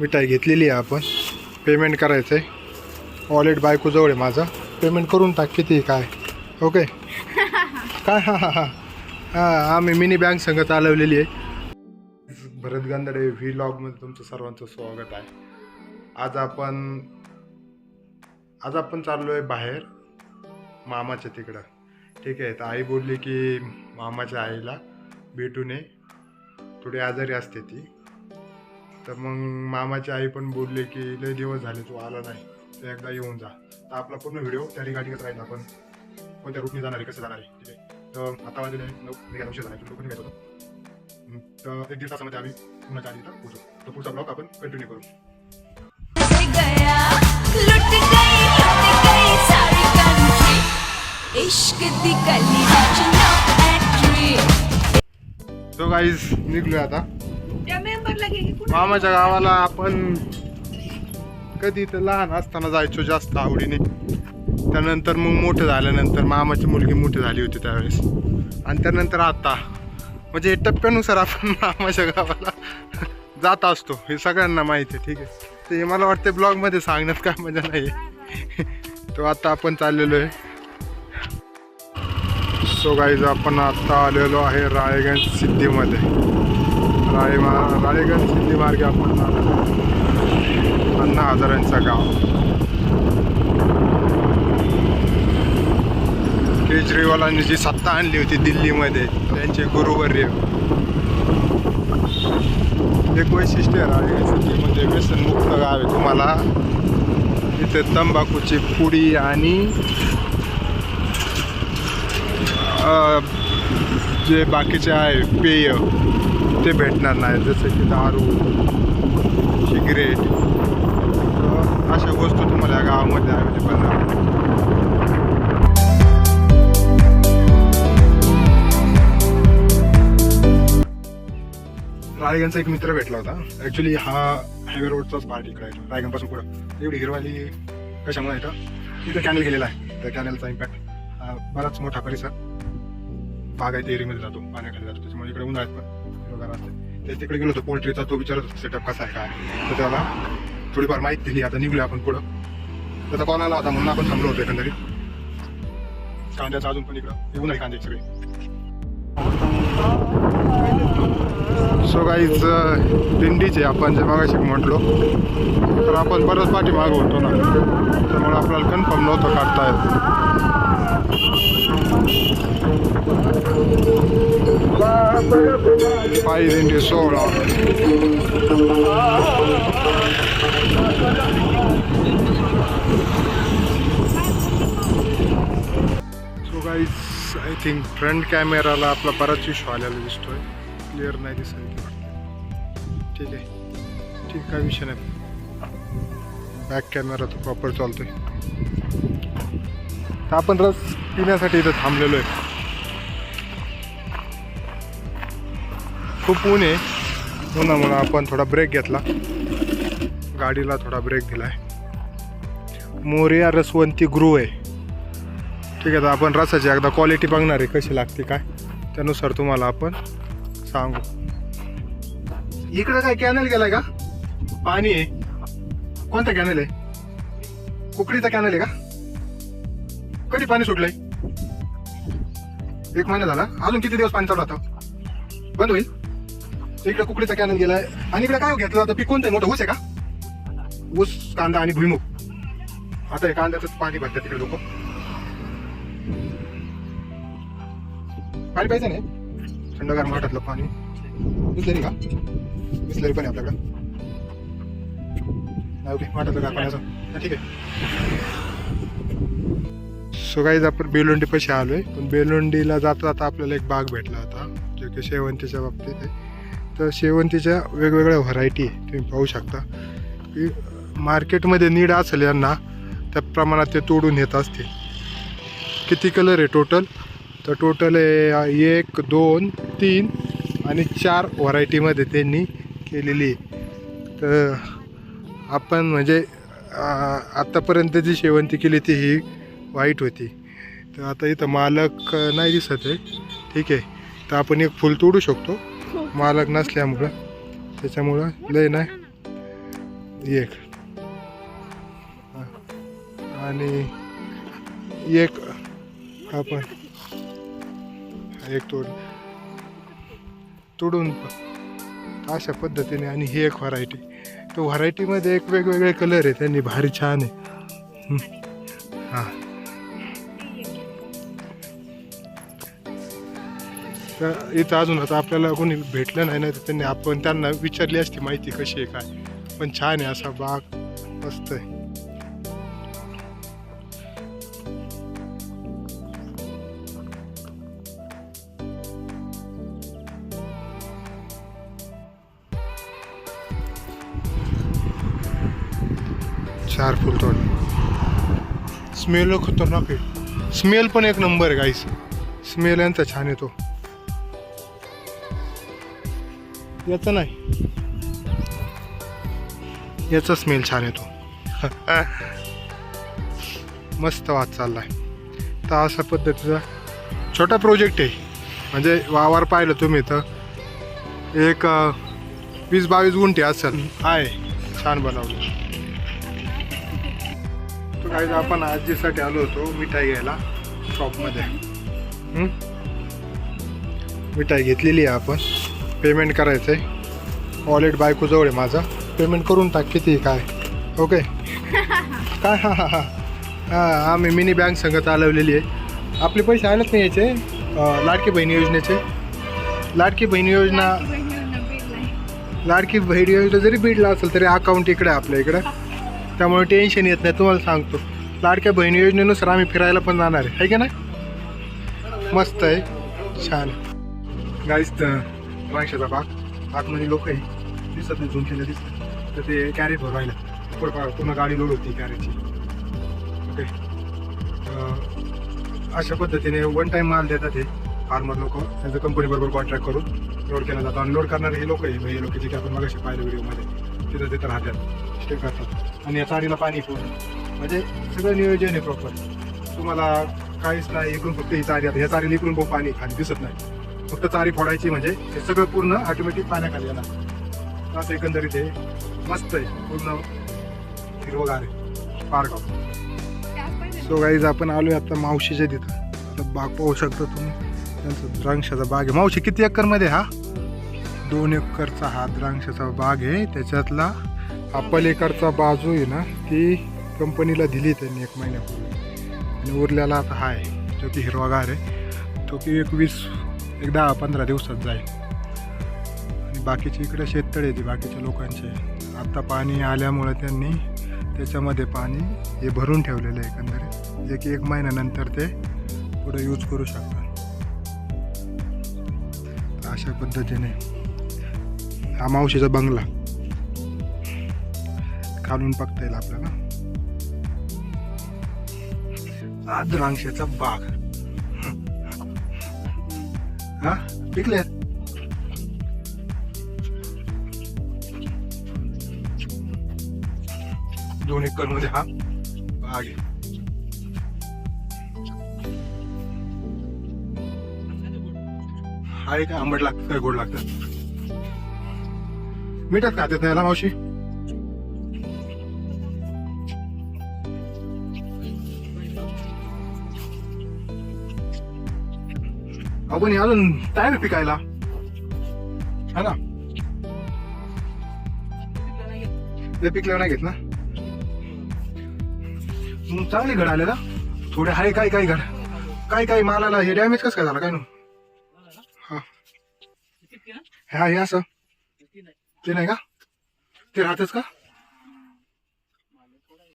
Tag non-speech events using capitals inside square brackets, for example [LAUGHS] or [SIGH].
मिठाई घेतलेली आहे आपण. पेमेंट करायचं आहे वॉलेट बायकोजवळ आहे माझा. पेमेंट करून टाक किती काय? ओके [LAUGHS] काय? हां हां हां. हां आम्ही मिनी बँक संघ चालवलेली आहे. भरत गांधडे व्ही लॉगमध्ये तुमचं सर्वांचं स्वागत आहे. आज आपण आज आपण चाललो आहे बाहेर मामाच्या तिकडं. ठीक आहे तर आई बोलली की मामाच्या आईला भेटून ये. थोडी आजारी असते ती. तर मग मामाची आई पण बोलली की लय दिवस झाले तू आला नाही तर एकदा येऊन जा. तर आपला पूर्ण व्हिडिओ त्या गाडीत राहील आपण. कोणत्या रूटने जाणार आहे कसं जाणार आहे ठीक आहे? तर आता वाजले नऊ निघायला उशीर झाला होतं. हम्म, तर एक दीड तासामध्ये आम्ही पुण्याच्या आधी इथं पोहोचू. तर पुढचा ब्लॉग आपण कंटिन्यू करू. तो गाईज निघलोय आता. मामाच्या गावाला आपण कधी तर लहान असताना जायचो जास्त आवडीने. त्यानंतर मग मोठं झाल्यानंतर मामाची मुलगी मोठी झाली होती त्यावेळेस. आणि त्यानंतर आता. म्हणजे टप्प्यानुसार आपण [LAUGHS] मामाच्या गावाला जात असतो. हे सगळ्यांना माहिती आहे ठीक आहे. ते मला वाटते ब्लॉगमध्ये सांगण्यात काय मजा नाही आहे. [LAUGHS] तो आता आपण चाललेलो आहे. सो गाईज आपण आता आलेलो आहे रायगंज सिद्धीमध्ये. राळे मा राळेगंज सिद्धी मार्गे आपण पन्ना अण्णा हजारांचा गाव. केजरीवालांनी जी सत्ता आणली होती दिल्लीमध्ये त्यांचे गुरुवर्य. एक वैशिष्ट्य आहे राळेगंज म्हणजे व्यसनमुक्त गाव आहे. तुम्हाला इथे तंबाखूची पुडी आणि जे बाकीचे आहे पेय. ते भेटणार नाही जसं की दारू सिगरेट. अशा वस्तू तुम्हाला या गावामध्ये अवेलेबल आहे रायगणचा एक मित्र भेटला होता. ॲक्च्युली हा हायवे रोडचाच पार्ट इकडे आहे. रायगणपासून पुढं. एवढी हिरवाली कशामुळे येतं तिथं कॅनल गेलेला आहे. त्या कॅनलचा इम्पॅक्ट बराच मोठा परिसर. बागायती एरियामध्ये जातो पाण्याखाली जातो. त्याच्यामुळे इकडे उन्हाळ्यात पण. हिरवगार असते. ते तिकडे गेलो होतो पोल्ट्रीचा तो विचारत सेटअप कसा आहे काय तर त्याला थोडीफार माहिती दिली आता निघलो आपण पुढं. त्याचा कॉल आला होता म्हणून आपण थांबलो होतो एकंदरीत. कांद्याचं अजून पण इकडं येऊन आहे कांद्याची सगळे सो गाईज दिंडीचे आपण जे मागाशी म्हटलो तर आपण बरंच पाठी होतो ना. त्यामुळे आपल्याला कन्फर्म नव्हतं काढता येत. पायी दिंडी सोळा so guys I think front कॅमेराला आपला बराच इश्यू आलेला दिसतोय. क्लिअर नाही दिसत आहे वाटतं ठीक आहे. ठीक काय विषय नाही. बॅक कॅमेरा तर प्रॉपर चालतोय. तर आपण रस पिण्यासाठी इथं थांबलेलो आहे. खूप ऊन आहे. हो उन्हामुळं आपण थोडा ब्रेक घेतला. गाडीला थोडा ब्रेक दिला आहे मोरिया रसवंती गृह आहे. ठीक आहे तर आपण रसाची एकदा क्वालिटी बघणार आहे कशी लागते काय. त्यानुसार तुम्हाला आपण सांगू. इकडं काय कॅनल गेलाय का? पाणी आहे. कोणता कॅनल आहे? कुकडीचा कॅनल आहे का? कधी पाणी सुटलंय? एक महिना झाला. अजून किती दिवस पाणी चालू आता बंद होईल. इकडे कुकडीचा कॅनल गेलाय. आणि इकडे काय हो घेतलं जातं? पिकून कोणतं आहे? मोठं ऊस आहे का? ऊस कांदा आणि भुईमुग. आता हे कांद्याचं पाणी भरतात तिकडे लोक. पाणी पाहिजे नाही थंडगार माठातलं पाणी. बिसलरी का? बिसलरी पण आहे आपल्याकडं. ओके माठातलं गार पाण्याचं? ठीक आहे. सो गाईज आपण बेलोंडी पैसे आलोय. पण बेलोंडीला जाता जाता आपल्याला एक बाग भेटला होता जे की शेवंतीच्या बाबतीत आहे. तर शेवंतीच्या वेगवेगळ्या व्हरायटी तुम्ही पाहू शकता. की मार्केटमध्ये नीड असेल यांना त्या प्रमाणात ते तोडून येत असतील. किती कलर आहे टोटल तर टोटल आहे एक दोन तीन आणि चार व्हरायटीमध्ये त्यांनी केलेली आहे. तर आपण म्हणजे आत्तापर्यंत जी शेवंती केली ती ही वाईट होती. तर आता इथं मालक नाही दिसत आहे. ठीक आहे. तर आपण एक फुल तोडू शकतो. मालक नसल्यामुळं त्याच्यामुळं लय नाही. एक. आणि एक हा पण एक तोड. तोडून अशा पद्धतीने आणि ही एक व्हरायटी तर व्हरायटीमध्ये एक वेगवेगळे कलर आहे त्यांनी भारी छान आहे. हां. तर इथं अजून आता आपल्याला कोणी भेटलं नाही ना तर त्यांनी आपण त्यांना विचारली असती माहिती कशी आहे काय. पण छान आहे असा बाग मस्त आहे. चार फुल तोड स्मेल खतरनाक आहे. स्मेल पण एक नंबर आहे गाईस स्मेल यांचा छान येतो याचा नाही. याचा स्मेल छान येतो. [LAUGHS] मस्त वाद चाललाय. तर अशा पद्धतीचा छोटा प्रोजेक्ट आहे. म्हणजे वावर पाहिलं तुम्ही तर एक वीस बावीस गुंठे असेल. आहे. छान बनवलं. तर काही आपण आजीसाठी आलो होतो मिठाई घ्यायला शॉपमध्ये? मिठाई घेतलेली आहे आपण. पेमेंट करायचं आहे वॉलेट बायकोजवळ आहे माझा. पेमेंट करून टाक किती काय? ओके [LAUGHS] काय? हां हां हां. हां आम्ही मिनी बँक संघ चालवलेली आहे. आपले पैसे आलेच नाही याचे. लाडकी बहिणी योजनेचे. लाडकी बहिणी योजना लाडकी बहीण योजना जरी बीडला असेल तरी अकाउंट इकडे आहे आपल्या इकडं. त्यामुळे टेन्शन येत नाही तुम्हाला सांगतो. लाडक्या बहिणी योजनेनुसार आम्ही फिरायला पण जाणार आहे. है का नाही? मस्त आहे. छान गाईस द्राक्षाचा बाग आतमध्ये लोक आहे. दिसत नाही झूम केलं दिसत तर ते कॅरेज भरवायला पूर्ण पूर्ण गाडी लोड होती कॅरेजची ओके अशा पद्धतीने वन टाईम माल देतात हे फार्मर लोक. त्यांचं कंपनी बरोबर कॉन्ट्रॅक्ट करून लोड केला जातो. आणि लोड करणारे हे लोक आहे. हे लोक जे की आपण मगाशी पाहिलं व्हिडिओमध्ये तिथं तिथं राहतात स्टे करतात. आणि या चारीला पाणी पूर्ण. म्हणजे सगळं नियोजन आहे प्रॉपर तुम्हाला काहीच नाही. इकडून फक्त ही चारी आता ह्या चारीला इकडून खूप पाणी खाली दिसत नाही. फक्त चारी फोडायची म्हणजे हे सगळं पूर्ण ऑटोमॅटिक पाण्याखाली येणार असं एकंदरीत हे मस्त आहे. पूर्ण हिरवगार आहे. पार्क सो गाईज आपण आलो आहे आता मावशीच्या तिथं. आता बाग पाहू शकता तुम्ही. त्यांचा द्राक्षाचा बाग आहे. मावशी किती एकरमध्ये हा? दोन एकरचा हा द्राक्षाचा बाग आहे. त्याच्यातला हा एकरचा बाजू आहे ना ती कंपनीला दिली त्यांनी एक महिन्यापूर्वी. आणि उरलेला आता हा आहे. जो की हिरवागार आहे. तो की एक वीस एक दहा पंधरा दिवसात जाईल. आणि बाकीचे इकडे शेततळे येते बाकीच्या लोकांचे. आता पाणी आल्यामुळे त्यांनी त्याच्यामध्ये पाणी हे भरून ठेवलेलं आहे एकंदरीत. जे की एक महिन्यानंतर ते पुढे यूज करू शकतात. अशा पद्धतीने हा मावशीचा बंगला खालून बघता येईल आपल्याला. आद्रांशेचा बाग. हा पिकले दोन एकरमध्ये हा बाग आहे आहे का आंबट लागतं काय गोड लागतं मिठात खात्यात नाही ना मावशी आपण हे अजून तयार पिकायला? है ना? ते पिकल्यावर नाही घेत ना? मग चांगले घड आले ना थोडे आहे काय काय घड? काय काय मालाला हे डॅमेज कसं काय झालं? काय ना हा. हा हे असं? ते नाही का? ते राहतच का?